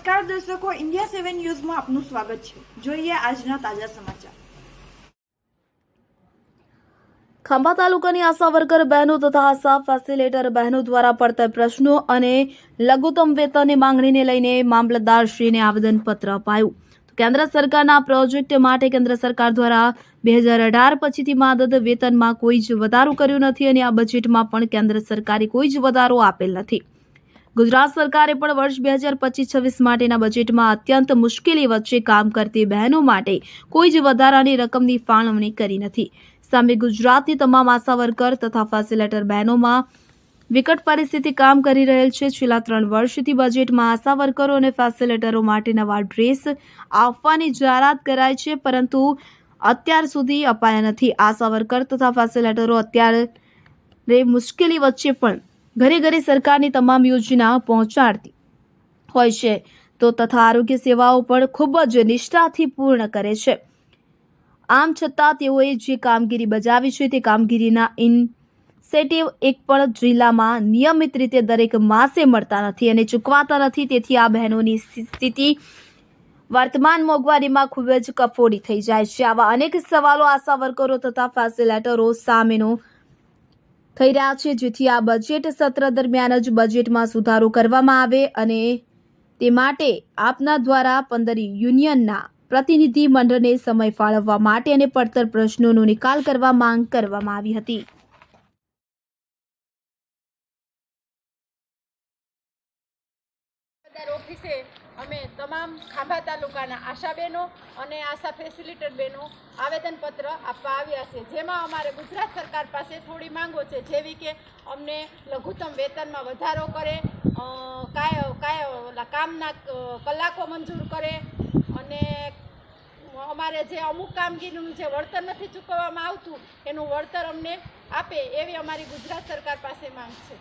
દર્શકો, ઇન્ડિયા સેવન ન્યૂઝમાં આપનું સ્વાગત છે. જોઈએ આજના તાજા સમાચાર. ખંભા તાલુકાની આશા વર્કર બહેનો તથા આશા ફેસિલેટર બહેનો દ્વારા પડતર પ્રશ્નો અને લઘુત્તમ વેતનની માંગણીને લઈને મામલતદારશ્રીને આવેદનપત્ર અપાયું. કેન્દ્ર સરકારના પ્રોજેક્ટ માટે કેન્દ્ર સરકાર દ્વારા બે હજાર અઢાર પછીથી માદદ વેતનમાં કોઈ જ વધારો કર્યો નથી અને આ બજેટમાં પણ કેન્દ્ર સરકારે કોઈ જ વધારો આપેલ નથી. ગુજરાત સરકારે પણ વર્ષ બે હજાર પચીસ છવ્વીસ માટેના બજેટમાં અત્યંત મુશ્કેલી વચ્ચે કામ કરતી બહેનો માટે કોઈ જ વધારાની રકમની ફાળવણી કરી નથી. સામે ગુજરાતની તમામ આશા વર્કર તથા ફેસિલેટર બહેનોમાં વિકટ પરિસ્થિતિ કામ કરી રહેલ છે. છેલ્લા ત્રણ વર્ષથી બજેટમાં આશા વર્કરો અને ફેસિલેટરો માટે નવા ડ્રેસ આપવાની જાહેરાત કરાઈ છે, પરંતુ અત્યાર સુધી અપાયા નથી. આશા વર્કર તથા ફેસિલેટરો અત્યારે મુશ્કેલી વચ્ચે પણ ઘરે ઘરે સરકારની તમામ યોજના પહોંચાડતી હોય છે. તો તથા આરોગ્ય સેવાઓ પણ ખૂબ જ નિષ્ઠાથી પૂર્ણ કરે છે. આમ છતાં તેઓએ જે કામગીરી બજાવી છે તે કામગીરીના ઇન્સેટિવ એક પણ જિલ્લામાં નિયમિત રીતે દરેક માસે મળતા નથી અને ચૂકવાતા નથી. તેથી આ બહેનોની સ્થિતિ વર્તમાન મોંઘવારીમાં ખૂબ જ કફોડી થઈ જાય છે. આવા અનેક સવાલો આશા વર્કરો તથા ફેસિલેટરો સામેનો થઈ રહ્યા છે, જેથી આ બજેટ સત્ર દરમિયાન જ બજેટમાં સુધારો કરવામાં આવે અને તે માટે આપના દ્વારા પંદર યુનિયનના પ્રતિનિધિ મંડળને સમય ફાળવવા માટે અને પડતર પ્રશ્નોનો નિકાલ કરવા માંગ કરવામાં આવી હતી. ઓફિસે અમે તમામ ખાંભા તાલુકાના આશા બહેનો અને આશા ફેસિલિટર બહેનો આવેદનપત્ર આપવા આવ્યા છે. જેમાં અમારે ગુજરાત સરકાર પાસે થોડી માંગો છે, જેવી કે અમને લઘુત્તમ વેતનમાં વધારો કરે કાય કાય કામના કલાકો મંજૂર કરે અને અમારે જે અમુક કામગીરીનું જે વળતર નથી ચૂકવવામાં આવતું, એનું વળતર અમને આપે, એવી અમારી ગુજરાત સરકાર પાસે માંગ છે.